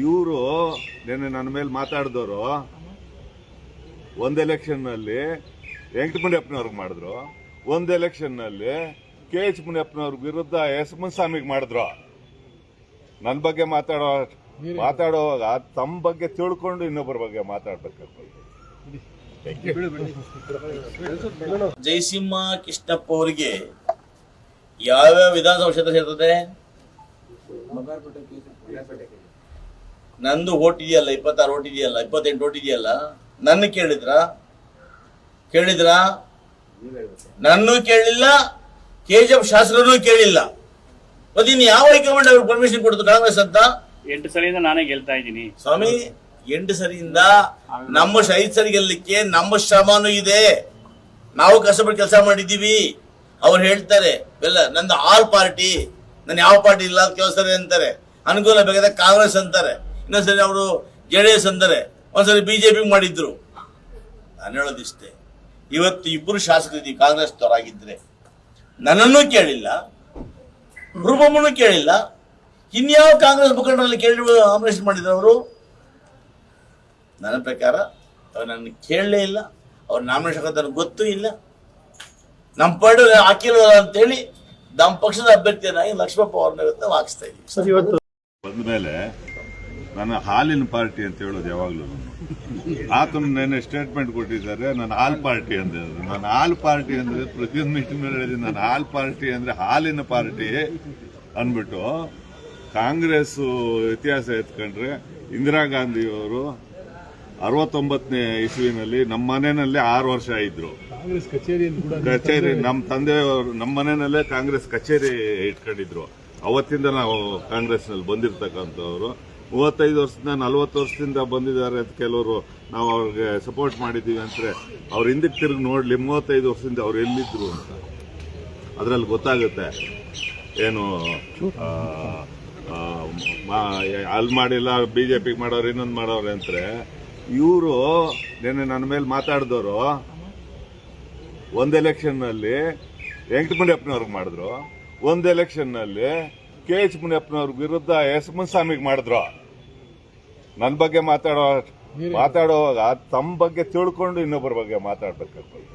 ಇವರು ನಿನ್ನೆ ನನ್ನ ಮೇಲೆ ಮಾತಾಡಿದವರು ಒಂದು ಎಲೆಕ್ಷನ್ನಲ್ಲಿ ವೆಂಕಟ ಮುನಿಯಪ್ಪನವ್ರಿಗೆ ಮಾಡಿದ್ರು. ಒಂದು ಎಲೆಕ್ಷನ್ನಲ್ಲಿ ಕೆ ಎಚ್ ಮುನಿಯಪ್ಪನವ್ರ ವಿರುದ್ಧ ಎಸ್ ಮುನ್ಸ್ವಾಮಿಗೆ ಮಾಡಿದ್ರು. ನನ್ನ ಬಗ್ಗೆ ಮಾತಾಡೋ ಮಾತಾಡುವಾಗ ತಮ್ಮ ಬಗ್ಗೆ ತಿಳ್ಕೊಂಡು ಇನ್ನೊಬ್ಬರ ಬಗ್ಗೆ ಮಾತಾಡ್ಬೇಕು ಜಯಸಿಂಹ ಕೃಷ್ಣಪ್ಪ ಅವರಿಗೆ ಯಾವ್ಯಾವ ವಿಧಾನಸಭಾ ಕ್ಷೇತ್ರ ಸೇರ್ತದೆ? ನಂದು ಓಟ್ ಇದೆಯಲ್ಲ ಇಪ್ಪತ್ತಾರು ಓಟ್ ಇದೆಯಲ್ಲ ಇಪ್ಪತ್ತೆಂಟು ಓಟ್ ಇದೆಯಲ್ಲ? ನನ್ನ ಕೇಳಿದ್ರ? ಕೇಳಿದ್ರ? ನನ್ನೂ ಕೇಳಿಲ್ಲ ಕೆ ಜಿ ಎಫ್ ಶಾಸಕರನ್ನೂ ಕೇಳಿಲ್ಲ. ಮತ್ತಿನ್ನು ಯಾವ ಹೈಕಮಾಂಡ್ ಅವ್ರಿಗೆ ಪರ್ಮಿಷನ್ ಕೊಡ್ತು ಕಾಂಗ್ರೆಸ್ ಅಂತ? ಎಂಟು ಸರಿಯಿಂದ ನಾನೇ ಗೆಲ್ತಾ ಇದ್ದೀನಿ. ಸ್ವಾಮಿ ಎಂಟು ಸರಿಯಿಂದ ನಮ್ಮ ಐದು ಸರಿ ಗೆಲ್ಲಲಿಕ್ಕೆ ನಮ್ಮ ಶ್ರಮನೂ ಇದೆ. ನಾವು ಕಷ್ಟಪಟ್ಟು ಕೆಲಸ ಮಾಡಿದ್ದೀವಿ. ಅವ್ರು ಹೇಳ್ತಾರೆ ಬೆಲ್ಲ ನಂದು ಆಲ್ ಪಾರ್ಟಿ ನಾನು ಯಾವ ಪಾರ್ಟಿ ಇಲ್ಲ ಕೆಲಸ ಅಂತಾರೆ. ಅನುಕೂಲ ಬೇಕಾದ ಕಾಂಗ್ರೆಸ್ ಅಂತಾರೆ. ಇನ್ನೊಂದ್ಸರಿ ಅವರು ಜೆ ಡಿ ಎಸ್ ಅಂದರೆ ಒಂದ್ಸರಿ ಬಿಜೆಪಿ ಮಾಡಿದ್ರು. ನಾನು ಹೇಳೋದಿಷ್ಟೇ ಇವತ್ತು ಇಬ್ಬರು ಶಾಸಕರಿದ್ದೀವಿ ಕಾಂಗ್ರೆಸ್ನವರಾಗಿದ್ರೆ ನನ್ನನ್ನು ಕೇಳಿಲ್ಲ ರೂಪಮ್ಮನ್ನು ಕೇಳಿಲ್ಲ ಇನ್ಯಾವ ಕಾಂಗ್ರೆಸ್ ಮುಖಂಡರಲ್ಲಿ ಕೇಳಿ ಆಮರೇಷನ್ ಮಾಡಿದ್ರು ಅವರು? ನನ್ನ ಪ್ರಕಾರ ಅವ್ರು ನನ್ನ ಕೇಳಲೇ ಇಲ್ಲ ಅವ್ರ ನಾಮಿನೇಷನ್ ನನಗೆ ಗೊತ್ತೂ ಇಲ್ಲ. ನಮ್ಮ ಪಾರ್ಟಿ ಅಂತ ಅಂತೇಳಿ ನಮ್ಮ ಪಕ್ಷದ ಅಭ್ಯರ್ಥಿಯನ್ನಾಗಿ ಲಕ್ಷ್ಮಪ್ಪ ಅವ್ರನ್ನ ಇವತ್ತು ಸರ್ ಇವತ್ತು ಇದ್ದೀವಿ ಬಂದ್ಮೇಲೆ ನನ್ನ ಹಾಲಿನ ಪಾರ್ಟಿ ಅಂತ ಹೇಳೋದು ಯಾವಾಗ್ಲೂ ಆತನ ನೆನ್ನೆ ಸ್ಟೇಟ್ಮೆಂಟ್ ಕೊಟ್ಟಿದ್ದಾರೆ ನನ್ನ ಹಾಲ್ ಪಾರ್ಟಿ ಅಂತ ಹೇಳಿದ್ರು ನನ್ನ ಹಾಲ್ ಪಾರ್ಟಿ ಅಂದ್ರೆ ಪ್ರತಿಯೊಂದು ಮೀಟಿಂಗ್ ಹೇಳಿದ್ದೀನಿ ನಾನು ಹಾಲ್ ಪಾರ್ಟಿ ಅಂದ್ರೆ ಹಾಲಿನ ಪಾರ್ಟಿ ಅಂದ್ಬಿಟ್ಟು ಕಾಂಗ್ರೆಸ್ ಇತಿಹಾಸ ಎತ್ಕೊಂಡ್ರೆ ಇಂದಿರಾ ಗಾಂಧಿಯವರು ಅರವತ್ತೊಂಬತ್ತನೇ ಇಸ್ವಿನಲ್ಲಿ ನಮ್ಮ ಮನೆಯಲ್ಲೇ ಆರು ವರ್ಷ ಇದ್ರು. ಕಚೇರಿ ನಮ್ಮ ತಂದೆಯವರು ನಮ್ಮ ಮನೆಯಲ್ಲೇ ಕಾಂಗ್ರೆಸ್ ಕಚೇರಿ ಇಟ್ಕೊಂಡಿದ್ರು. ಅವತ್ತಿಂದ ನಾವು ಕಾಂಗ್ರೆಸ್ನಲ್ಲಿ ಬಂದಿರತಕ್ಕಂಥವ್ರು. ಮೂವತ್ತೈದು ವರ್ಷದಿಂದ, ನಲವತ್ತು ವರ್ಷದಿಂದ ಬಂದಿದ್ದಾರೆ ಅಂತ ಕೆಲವರು ನಾವು ಅವ್ರಿಗೆ ಸಪೋರ್ಟ್ ಮಾಡಿದ್ದೀವಿ ಅಂದರೆ ಅವ್ರು ಹಿಂದಕ್ಕೆ ತಿರುಗಿ ನೋಡಲಿ ಮೂವತ್ತೈದು ವರ್ಷದಿಂದ ಅವ್ರು ಎಲ್ಲಿದ್ರು ಅಂತ. ಅದರಲ್ಲಿ ಗೊತ್ತಾಗುತ್ತೆ. ಏನು ಅಲ್ಲಿ ಮಾಡಿಲ್ಲ ಬಿ ಜೆ ಪಿಗೆ ಮಾಡೋರು, ಇನ್ನೊಂದು ಮಾಡೋರು ಅಂದರೆ ಇವರು ನಿನ್ನೆ ನನ್ನ ಮೇಲೆ ಮಾತಾಡಿದವರು ಒಂದು ಎಲೆಕ್ಷನ್ನಲ್ಲಿ ವೆಂಕಟ ಮುನಿಯಪ್ಪನವ್ರಿಗೆ ಮಾಡಿದ್ರು. ಒಂದು ಎಲೆಕ್ಷನ್ನಲ್ಲಿ ಕೆ ಎಚ್ ಮುನಿಯಪ್ಪನವ್ರ ವಿರುದ್ಧ ಎಸ್ ಮುನ್ಸ್ವಾಮಿಗೆ ಮಾಡಿದ್ರು. ನನ್ನ ಬಗ್ಗೆ ಮಾತಾಡೋ ಮಾತಾಡುವಾಗ ತಮ್ಮ ಬಗ್ಗೆ ತಿಳ್ಕೊಂಡು ಇನ್ನೊಬ್ಬರ ಬಗ್ಗೆ ಮಾತಾಡ್ಬೇಕಾಗ್ತದೆ.